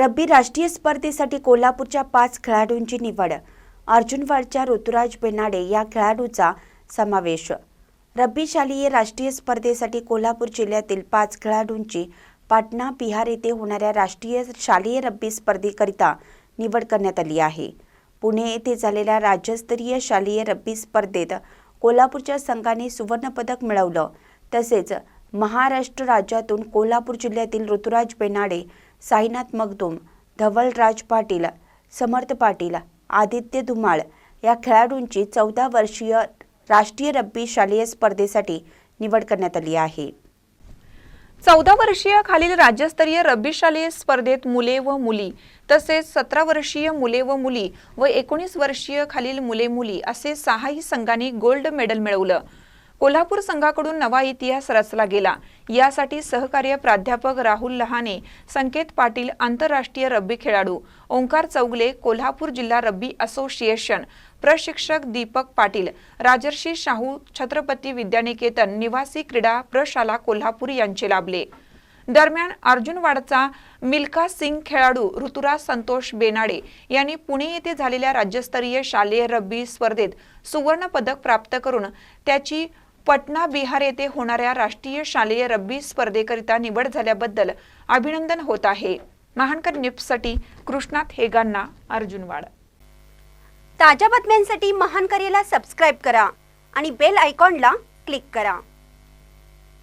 रब्बी राष्ट्रीय स्पर्धेसाठी कोल्हापूरच्या पाच खेळाडूंची निवड. अर्जुनवाडच्या ऋतुराज बेनाडे या खेळाडूचा समावेश. रब्बी शालेय राष्ट्रीय स्पर्धेसाठी कोल्हापूर जिल्ह्यातील पाच खेळाडूंची पाटणा बिहार येथे होणाऱ्या राष्ट्रीय शालेय रब्बी स्पर्धेकरिता निवड करण्यात आली आहे. पुणे येथे झालेल्या राज्यस्तरीय शालेय रब्बी स्पर्धेत कोल्हापूरच्या संघाने सुवर्णपदक मिळवलं. तसेच महाराष्ट्र राज्यातून कोल्हापूर जिल्ह्यातील ऋतुराज बेनाडे साईनाथ मगदुम धवलराज पाटील समर्थ पाटील आदित्य धुमाळ या खेळाडूंची चौदा वर्षीय राष्ट्रीय रब्बी शालेय स्पर्धेसाठी निवड करण्यात आली आहे. चौदा वर्षीय खालील राज्यस्तरीय रब्बी शालेय स्पर्धेत मुले व मुली तसेच सतरा वर्षीय मुले व मुली व एकोणीस वर्षीय खालील मुले मुली असे सहाही संघांनी गोल्ड मेडल मिळवलं. कोल्हापूर संघाकडून नवा इतिहास रचला गेला. यासाठी सहकार्य प्राध्यापक राहुल लहाने संकेत पाटील आंतरराष्ट्रीय रब्बी खेळाडू ओंकार चौगले कोल्हापूर जिल्हा रब्बी असोसिएशन प्रशिक्षक दीपक पाटील राजर्षी शाहू छत्रपती विद्यानिकेतन निवासी क्रीडा प्रशाला कोल्हापूर यांचे लाभले. दरम्यान अर्जुनवाडचा मिल्खा सिंग खेळाडू ऋतुराज संतोष बेनाडे यांनी पुणे येथे झालेल्या राज्यस्तरीय शालेय रब्बी स्पर्धेत सुवर्ण पदक प्राप्त करून त्याची पटना बिहार येथे होणाऱ्या राष्ट्रीय शालेय रब्बी स्पर्धेकरिता निवड झाल्याबद्दल अभिनंदन होत आहे. महानकर न्यूजसाठी कृष्णात हेगांना अर्जुनवाड. ताज्या बातम्यांसाठी महान करेला सबस्क्राईब करा आणि बेल आयकॉनला क्लिक करा.